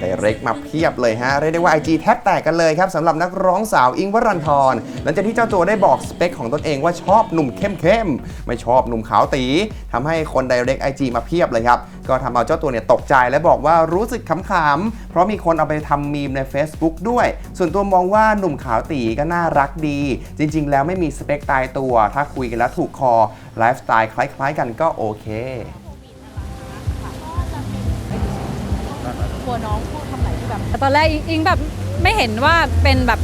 ไดเรกมาเพียบเลยฮะ เรียกได้ว่า IG แทบแตกกันเลยครับสำหรับนักร้องสาวอิงค์วรันทรหลังจากที่เจ้าตัวได้บอกสเปคของตนเองว่าชอบหนุ่มเข้มๆ ไม่ชอบหนุ่มขาวตีทำให้คนไดเรกไอจีมาเพียบเลยครับ ก็ทำเอาเจ้าตัวเนี่ยตกใจและบอกว่ารู้สึกขำๆ เพราะมีคนเอาไปทำมีมใน Facebook ด้วย ส่วนตัวมองว่าหนุ่มขาวตีก็น่ารักดี จริงๆ แล้วไม่มีสเปคตายตัว ถ้าคุยกันแล้วถูกคอไลฟ์สไตล์คล้ายๆ กันก็โอเคัวน้องพูดคำไหนที่แบบตอนแรกอิงอิงแบบไม่เห็นว่าเป็นแบบ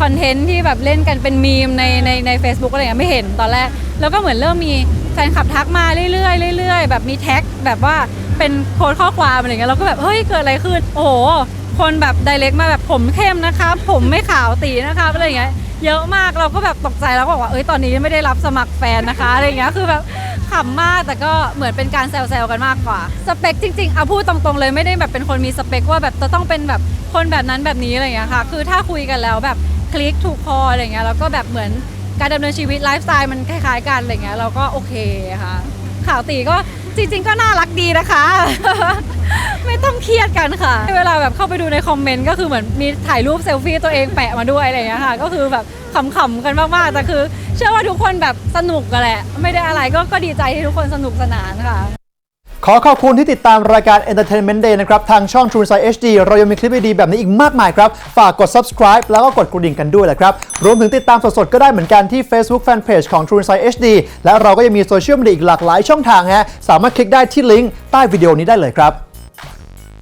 คอนเทนต์ที่แบบเล่นกันเป็นมีมในในใน a c e b o o k อะไรเงี้ยไม่เห็นตอนแรก แล้วก็เหมือนเริ่มมีแฟนคลับทักมาเรื่อยๆเรื่อยๆ แบบมีแท็กแบบว่าเป็นโค้ดข้อความอะไรเงี้ยเราก็แบบเฮ้ยเกิดอะไรขึ้นโอ้โหคนแบบไดเรกมาแบบผมเข้มนะคะผมไม่ขาวตีนะคะอะไรเงี้ยเยอะมากเราก็แบบตกใจแล้วบอกว่าเอ้ยตอนนี้ไม่ได้รับสมัครแฟนนะคะอะไรเงี้ยคือแบบ ขำมากแต่ก็เหมือนเป็นการแซวๆกันมากกว่า สเปคจริงๆเอาพูดตรงๆเลยไม่ได้แบบเป็นคนมีสเปคว่าแบบจะต้องเป็นแบบคนแบบนั้นแบบนี้อะไรอย่างเงี้ยค่ะ คือถ้าคุยกันแล้วแบบคลิกถูกคออะไรเงี้ยแล้วก็แบบเหมือนการดำเนินชีวิตไลฟ์สไตล์มันคล้ายๆกันอะไรเงี้ยเราก็โอเคค่ะ ข่าวตีก็จริง ๆ ก็น่ารักดีนะคะ ไม่ต้องเครียดกันค่ะ เวลาแบบเข้าไปดูในคอมเมนต์ก็คือเหมือนมีถ่ายรูปเซลฟี่ตัวเองแปะมาด้วยอะไรอย่างเงี้ยค่ะ ก็คือแบบขำๆกันมากๆแต่คือ เชื่อว่าทุกคนแบบสนุกกันแหละ ไม่ได้อะไรก็ก็ดีใจที่ทุกคนสนุกสนานค่ะ ขอขอบคุณที่ติดตามรายการ Entertainment Day นะครับ ทางช่อง True Insight HD เรายังมีคลิปดีๆแบบนี้อีกมากมายครับ ฝากกด subscribe แล้วก็กดกระดิ่งกันด้วยแหละครับ รวมถึงติดตามสดๆ ก็ได้เหมือนกันที่ Facebook Fanpage ของ True Insight HD และเราก็ยังมีโซเชียลมีเดียอีกหลากหลายช่องทางฮะสามารถคลิกได้ที่ลิงก์ใต้วิดีโอนี้ได้เลยครับ